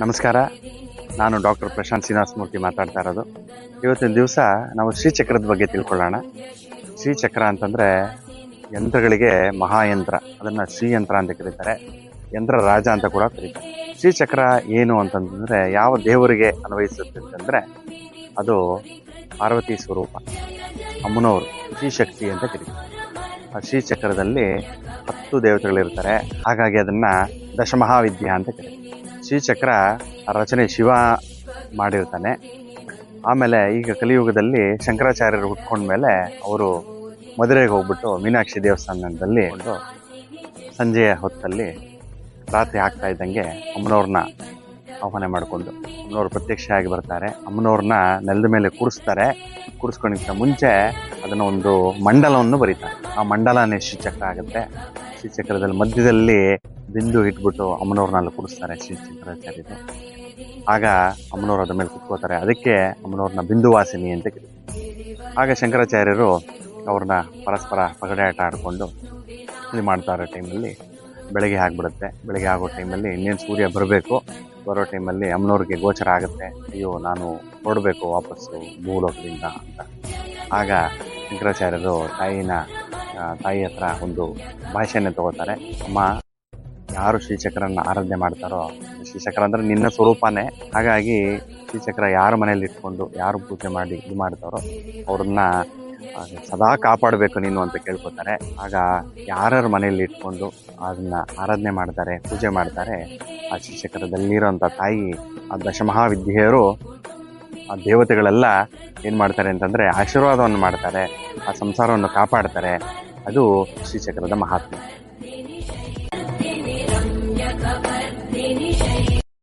ನಮಸ್ಕಾರ. ನಾನು ಡಾಕ್ಟರ್ ಪ್ರಶಾಂತ್ ಮೂರ್ತಿ ಮಾತಾಡ್ತಾ ಇರೋದು. ಇವತ್ತಿನ ದಿವಸ ನಾವು ಶ್ರೀಚಕ್ರದ ಬಗ್ಗೆ ತಿಳ್ಕೊಳ್ಳೋಣ. ಶ್ರೀಚಕ್ರ ಅಂತಂದ್ರೆ ಯಂತ್ರಗಳಿಗೆ ಮಹಾಯಂತ್ರ. ಅದನ್ನ ಶ್ರೀಯಂತ್ರ ಅಂತ ಕರೀತಾರೆ. ಯಂತ್ರ ರಾಜ ಅಂತ ಕೂಡ ಕರೀತಾರೆ. ಶ್ರೀಚಕ್ರ ಏನು ಅಂತಂದ್ರೆ ಯಾವ ದೇವರಿಗೆ ಅನ್ವಯಿಸುತ್ತೆ ಅಂತಂದ್ರೆ ಅದು ಪಾರ್ವತಿ ಸ್ವರೂಪ, ಅಮ್ಮನವರು, ಶ್ರೀಶಕ್ತಿ ಅಂತ ಕರೀತಾರೆ. ಆ ಶ್ರೀಚಕ್ರದಲ್ಲಿ ಹತ್ತು ದೇವತೆಗಳಿರ್ತಾರೆ. ಹಾಗಾಗಿ ಅದನ್ನ ದಶಮಹಾವಿದ್ಯಾ ಅಂತ ಕರೀತಾರೆ. ಶ್ರೀಚಕ್ರ ರಚನೆ ಶಿವ ಮಾಡಿರ್ತಾನೆ. ಆಮೇಲೆ ಈಗ ಕಲಿಯುಗದಲ್ಲಿ ಶಂಕರಾಚಾರ್ಯರು ಹುಟ್ಕೊಂಡ್ಮೇಲೆ ಅವರು ಮದುರೆಗೆ ಹೋಗ್ಬಿಟ್ಟು ಮೀನಾಕ್ಷಿ ದೇವಸ್ಥಾನದಲ್ಲಿ ಒಂದು ಸಂಜೆಯ ಹೊತ್ತಲ್ಲಿ ರಾತ್ರಿ ಆಗ್ತಾ ಇದ್ದಂಗೆ ಅಮ್ಮನವ್ರನ್ನ ಆಹ್ವಾನ ಮಾಡಿಕೊಂಡು ಅಮ್ಮನವರು ಪ್ರತ್ಯಕ್ಷ ಆಗಿ ಬರ್ತಾರೆ. ಅಮ್ಮನವ್ರನ್ನ ನೆಲದ ಮೇಲೆ ಕೂರಿಸ್ತಾರೆ. ಕೂರಿಸ್ಕೊಂಡಿದ್ದ ಮುಂಚೆ ಅದನ್ನು ಒಂದು ಮಂಡಲವನ್ನು ಬರೀತಾರೆ. ಆ ಮಂಡಲನೇ ಶ್ರೀಚಕ್ರ ಆಗುತ್ತೆ. ಶ್ರೀಚಕ್ರದಲ್ಲಿ ಮಧ್ಯದಲ್ಲಿ ಬಿಂದು ಇಟ್ಬಿಟ್ಟು ಅಮ್ಮನವ್ರನ್ನ ಅಲ್ಲಿ ಕೂರಿಸ್ತಾರೆ ಶ್ರೀಚಕ್ರಾಚಾರ್ಯರು. ಆಗ ಅಮ್ಮನವ್ರು ಅದ್ರ ಮೇಲೆ ಕುತ್ಕೋತಾರೆ. ಅದಕ್ಕೆ ಅಮ್ಮನವ್ರನ್ನ ಬಿಂದುವಾಸಿನಿ ಅಂತ ಕರೀತಾರೆ. ಆಗ ಶಂಕರಾಚಾರ್ಯರು ಅವ್ರನ್ನ ಪರಸ್ಪರ ಪಗಡೆ ಆಟ ಆಡಿಕೊಂಡು ಇದು ಮಾಡ್ತಾ ಟೈಮಲ್ಲಿ ಬೆಳಗ್ಗೆ ಆಗ್ಬಿಡುತ್ತೆ. ಬೆಳಗ್ಗೆ ಆಗೋ ಟೈಮಲ್ಲಿ ಇನ್ನೇನು ಸೂರ್ಯ ಬರಬೇಕು. ಬರೋ ಟೈಮಲ್ಲಿ ಅಮ್ಮನವ್ರಿಗೆ ಗೋಚರ ಆಗುತ್ತೆ. ಅಯ್ಯೋ, ನಾನು ಹೊರಡಬೇಕು ವಾಪಸ್ಸು ಭೂಲೋಕದಿಂದ ಅಂತ. ಆಗ ಶಂಕರಾಚಾರ್ಯರು ತಾಯಿನ ತಾಯಿ ಹತ್ರ ಒಂದು ಭಾಷೆಯನ್ನು ತಗೋತಾರೆ. ಅಮ್ಮ, ಯಾರು ಶ್ರೀಚಕ್ರನ ಆರಾಧನೆ ಮಾಡ್ತಾರೋ, ಶ್ರೀಚಕ್ರ ಅಂದರೆ ನಿನ್ನ ಸ್ವರೂಪನೇ. ಹಾಗಾಗಿ ಶ್ರೀಚಕ್ರ ಯಾರ ಮನೇಲಿ ಇಟ್ಕೊಂಡು, ಯಾರು ಪೂಜೆ ಮಾಡಿ ಇದು ಮಾಡ್ತಾರೋ, ಅವ್ರನ್ನ ಸದಾ ಕಾಪಾಡಬೇಕು ನೀನು ಅಂತ ಕೇಳ್ಕೊತಾರೆ. ಆಗ ಯಾರ್ಯಾರ ಮನೆಯಲ್ಲಿ ಇಟ್ಕೊಂಡು ಅದನ್ನ ಆರಾಧನೆ ಮಾಡ್ತಾರೆ, ಪೂಜೆ ಮಾಡ್ತಾರೆ, ಆ ಶಿಕ್ಷಕರದಲ್ಲಿರೋಂಥ ತಾಯಿ, ಆ ದಶಮಹಾವಿದ್ಯೆಯರು, ಆ ದೇವತೆಗಳೆಲ್ಲ ಏನು ಮಾಡ್ತಾರೆ ಅಂತಂದರೆ ಆಶೀರ್ವಾದವನ್ನು ಮಾಡ್ತಾರೆ, ಆ ಸಂಸಾರವನ್ನು ಕಾಪಾಡ್ತಾರೆ. ಅದು ಶ್ರೀಚಕ್ರದ ಮಹಾತ್ಮೆ